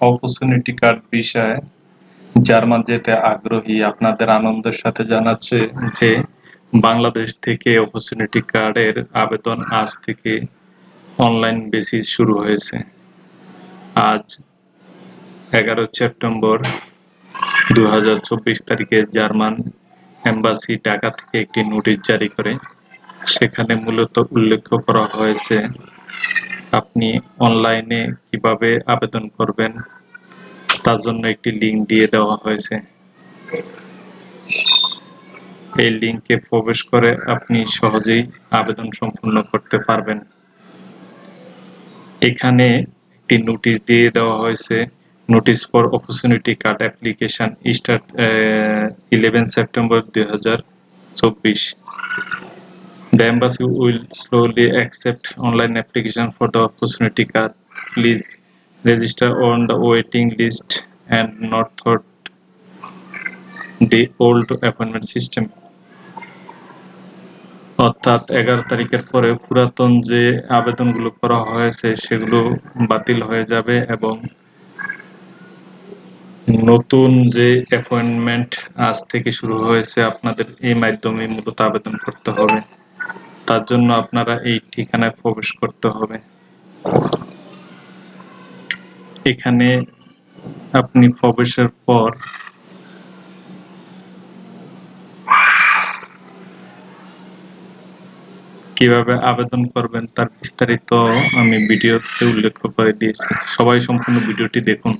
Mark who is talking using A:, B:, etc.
A: Opportunity card বিষয়ে German যেতে আগ্রহী আপনাদের আনন্দের সাথে জানাচ্ছে যে বাংলাদেশ থেকে অপরচুনিটি কার্ডের আবেদন আজ থেকে অনলাইন বেসিস শুরু হয়েছে। আজ এগারো সেপ্টেম্বর দু হাজার চব্বিশ তারিখে জার্মান এম্বাসি ঢাকা থেকে একটি নোটিশ জারি করে। সেখানে মূলত উল্লেখ করা হয়েছে আপনি অনলাইনে কীভাবে আবেদন করবেন, তার জন্য একটি লিঙ্ক দিয়ে দেওয়া হয়েছে। এই লিঙ্কে প্রবেশ করে আপনি সহজেই আবেদন সম্পূর্ণ করতে পারবেন। এখানে একটি নোটিশ দিয়ে দেওয়া হয়েছে notice for opportunity card application start eleven September দুই হাজার চব্বিশ। The embassy will slowly accept online application for the opportunity card. Please register on the waiting list and not through the old appointment system. অর্থাৎ এগারো তারিখের পরে পুরাতন যে আবেদনগুলো করা হয়েছে সেগুলো বাতিল হয়ে যাবে এবং নতুন যে অ্যাপয়েন্টমেন্ট আজ থেকে শুরু হয়েছে আপনাদের এই মাধ্যমে মূলত আবেদন করতে হবে তার জন্য আপনারা এই ঠিকানায় প্রবেশ করতে হবে। এখানে আপনি প্রবেশের পর কীভাবে আবেদন করবেন তার বিস্তারিত আমি ভিডিওতে উল্লেখ করে দিয়েছি। সবাই সম্পূর্ণ ভিডিওটি দেখুন।